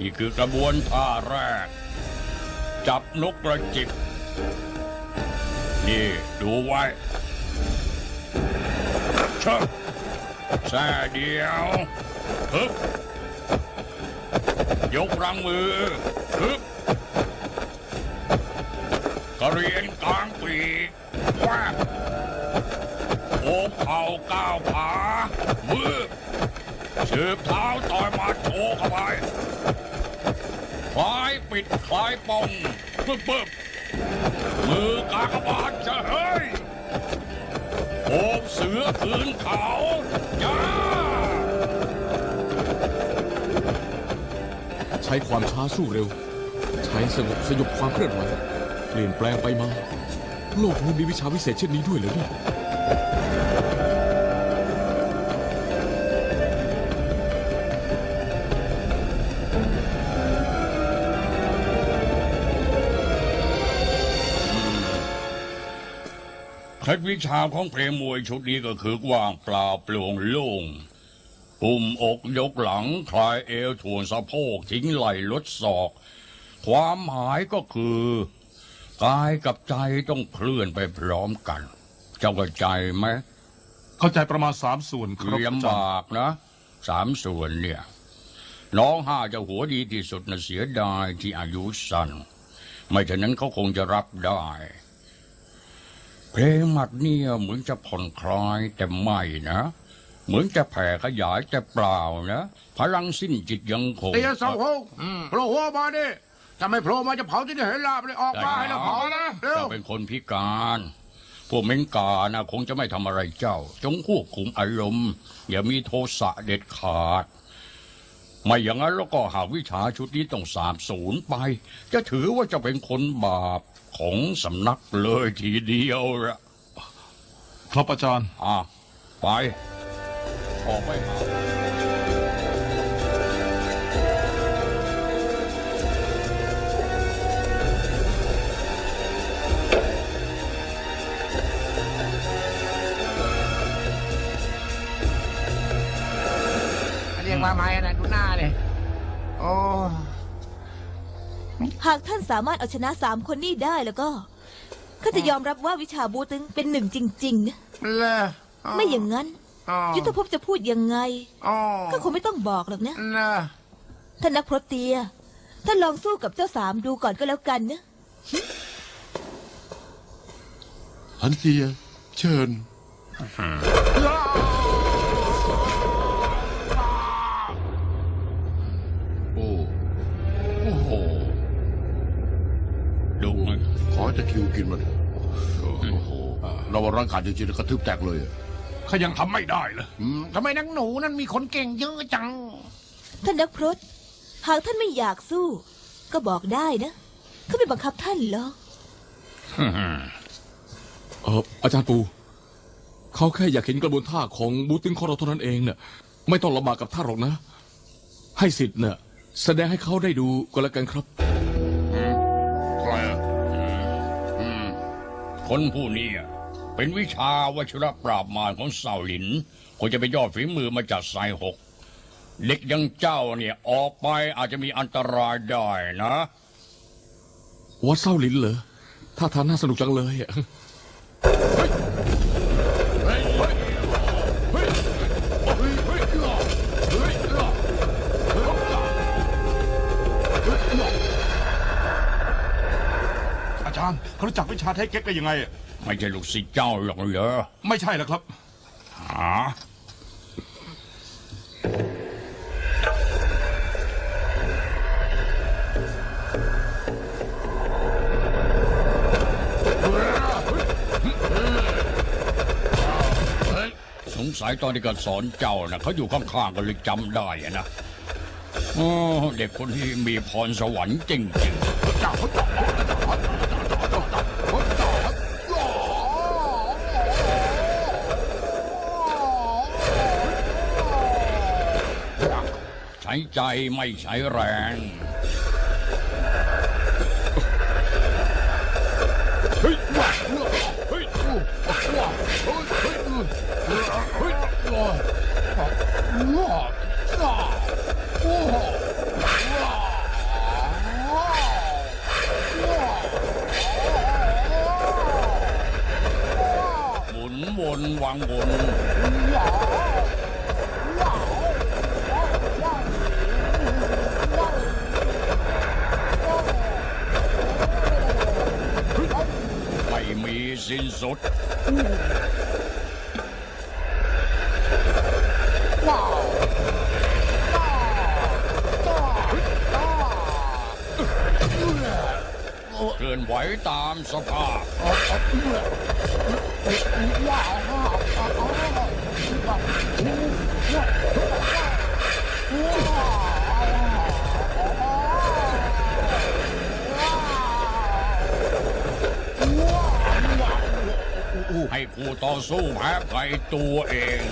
นี่คือกระบวนท่าแรก จับนกกระจิบ นี่ดูไว้เชะแซ่เดียวฮึบยกรังมือฮึบกระเรียนกลางปีกว่าโอบเข่าก้าวขามือสืบเท้าต่อยมาโชว์เข้าไป คลายปิดคลายปองปึ๊บปึ๊บมือกากบาทจะเฮ้ยโอบเสือคืนเขาจ้าใช้ความช้าสู้เร็ว ใช้สงบสยบความเคลื่อนไหวเปลี่ยนแปลงไปมา โลกนี้มีวิชาวิเศษเช่นนี้ด้วยเหรอเนี่ย เคล็ดวิชาของเพลงมวยชุดนี้ก็คือว่างเปล่าโปร่งโล่งปุ่มอกยกหลัง คลายเอวถ่วงสะโพกทิ้งไหล่ลดศอก ความหมายก็คือกายกับใจต้องเคลื่อนไปพร้อมกัน เจ้าเข้าใจไหมเข้าใจประมาณสามส่วนครับอาจารย์ลำบากนะสามส่วนเนี่ย น้องห้าจะหัวดีที่สุดนะเสียดายที่อายุสั้นไม่ฉะนั้นเขาคงจะรับได้ เพลงหมัดเนี่ยเหมือนจะผ่อนคลายแต่ไม่นะ เหมือนจะแผ่ขยายแต่เปล่านะ พลังสิ้นจิตยังคงตีเสาหกโผล่หัวมาดิถ้าไม่โผล่มาจะเผาที่ไหนให้ลาบเลยออกมาให้เราเผานะเร็วเจ้าเป็นคนพิการพวกเมงกานะคงจะไม่ทำอะไรเจ้า จงควบคุมอารมณ์ อย่ามีโทสะเด็ดขาด ไม่อย่างนั้นแล้วก็หากวิชาชุดนี้ต้องสาบสูญไป จะถือว่าจะเป็นคนบาป ของสำนักเลยทีเดียวละครับอาจารย์ อะ ไปออกไปหาเรียกว่าไม้นะดูหน้าเลย โอ้ หากท่านสามารถเอาชนะสามคนนี้ได้แล้วก็ข้าจะยอมรับว่าวิชาบูตึงเป็นหนึ่งจริงๆนะเลยไม่อย่างนั้นอ๋อยุทธภพจะพูดยังไงอ๋อก็คงไม่ต้องบอกหรอกนะนะท่านนักพรตเตียท่านลองสู้กับเจ้าสามดูก่อนก็แล้วกันนะหันเตีย เชิญ คิวกินมันโอ้โหเราว่าร่างกายจริงๆกระทืบแตกเลยอะข้ายังทำไม่ได้เลยทำไมนักหนูนั่นมีคนเก่งเยอะจัง ท่านนักพรตหากท่านไม่อยากสู้ ก็บอกได้นะข้าไม่บังคับท่านหรอกเอออาจารย์ปูเขาแค่อยากเห็นกระบวนท่าของบูติงของเราเท่านั้นเองเนี่ยไม่ต้องลำบากกับท่านหรอกนะ ให้สิทธิ์เนี่ยแสดงให้เขาได้ดูก็แล้วกันครับ คนผู้นี้เป็นวิชาวชิรปราบมารของเสาหลินคงจะไปยอดฝีมือมาจากสายหก เด็กยังเจ้าเนี่ยออกไปอาจจะมีอันตรายได้นะ วัดเศร้าลินเหรอท่าทางน่าสนุกจังเลยอะ เขารู้จักวิชาไทยเก๊กได้ยังไงอะไม่ใช่ลูกศิษย์เจ้าหรอกเหรอไม่ใช่แล้วครับ หาสงสัยตอนที่ก็สอนเจ้านะเขาอยู่ข้างๆกันเลยจำได้อะนะโอ้เด็กคนที่มีพรสวรรค์จริงๆใช้ใจไม่ใช้แรง เฮ้ยว้าเฮ้ยว้าเฮ้ยเฮ้ยเฮ้ยเฮ้ยว้าว้าว้าโอ้ว้าหมุนวนวางวน สิ้นสุด เคลื่อนไหวตามสภาพให้ คู่ต่อสู้แพ้ไปตัวเอง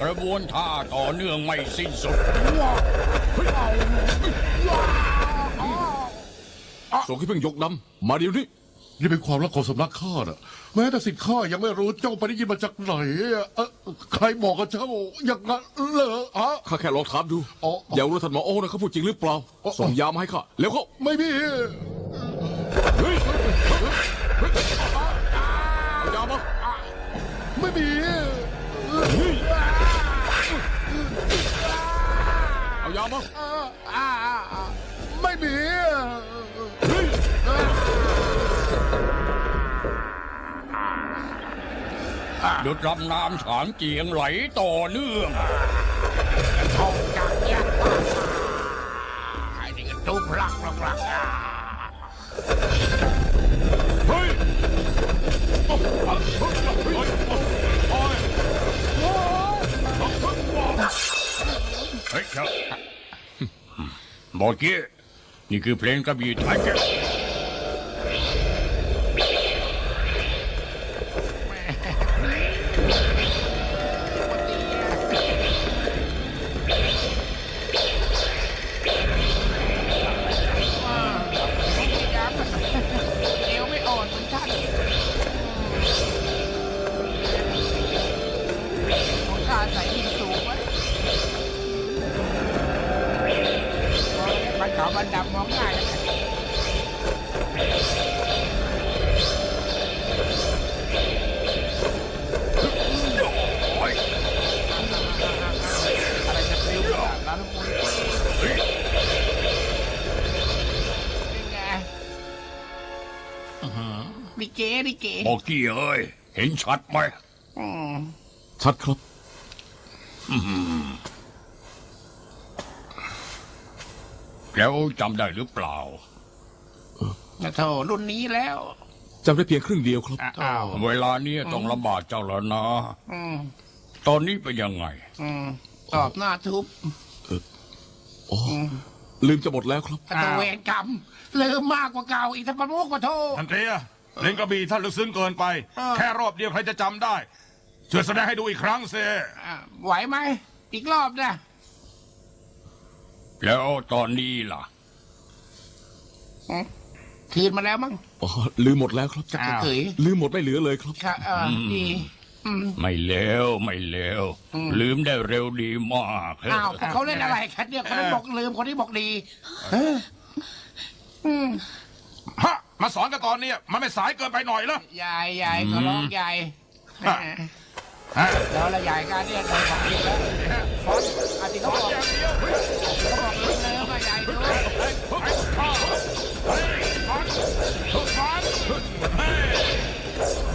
กระบวนท่าต่อเนื่องไม่สิ้นสุดส่งให้เพิ่งยกดำมาเดี๋ยวนี้ นี่เป็นความลับของสำนักข้าน่ะ แม้แต่สิทธิ์ข้ายังไม่รู้เจ้าไปได้ยินมาจากไหนอะเอ่อใครบอกกับเจ้าอย่างนั้นเหรอฮะข้าแค่ลองถามดูอ๋ออย่ารู้ท่านหมอโอ้นะเขาพูดจริงหรือเปล่าอ๋อส่งยามาให้ข้าแล้วเขาไม่มี เฮ้ยเอายามาไม่มี เอายามาไม่มี ดุดรำน้ำฉางเจียงไหลต่อเนื่องทุบพลักพลักพลักอะเฮ้ยเฮ้ยครับบอกเกี้นี่คือเพลงกระบี่ไทย เกดิเกบอกกี้เอ้ย เห็นชัดไหมอืมชัดครับแล้วจำได้หรือเปล่าโถรุ่นนี้แล้วจำได้เพียงครึ่งเดียวครับอ้าวเวลานี้ต้องลำบากเจ้าแล้วนะอืมตอนนี้เป็นยังไงอืมตอบหน้าทุบอ๋อลืมจะหมดแล้วครับกระตะเวนกรรมลืมมากกว่าเก่าอีกทั้งประมุกกว่าโทษท่านเตีย เล่นกระบี่ท่านลึกซึ้งเกินไปเออแค่รอบเดียวใครจะจำได้ช่วยแสดงให้ดูอีกครั้งเซอะไหวไหม อีกรอบนะแล้วตอนนี้ล่ะอืมคืนมาแล้วมั้งอ๋อลืมหมดแล้วครับจะเขยลืมหมดไม่เหลือเลยครับค่ะเออดีอืมไม่เลวไม่เลวอืมลืมได้เร็วดีมากอ้าวเขาเล่นอะไรแคทเนี่ยคนนั้นบอกลืมคนนี้บอกดีเอออืมฮะ มาสอนกันตอนเนี้ยมันไม่สายเกินไปหน่อยเหรอ ยายยายเขาร้องยายฮะ ฮะแล้วละยายการเนี่ยโดนฝังอีกแล้วฟอนอาทิตย์เขาบอกอย่างเดียวเฮ้ยเขาบอกลืมเลยว่ายายด้วย เฮ้ยเฮ้ยอ้าวเฮ้ยฟันฟันเฮ้ย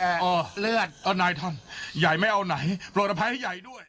เอ่อเลือด เอานายท่าน ใหญ่ไม่เอาไหน โปรดอภัยให้ใหญ่ด้วย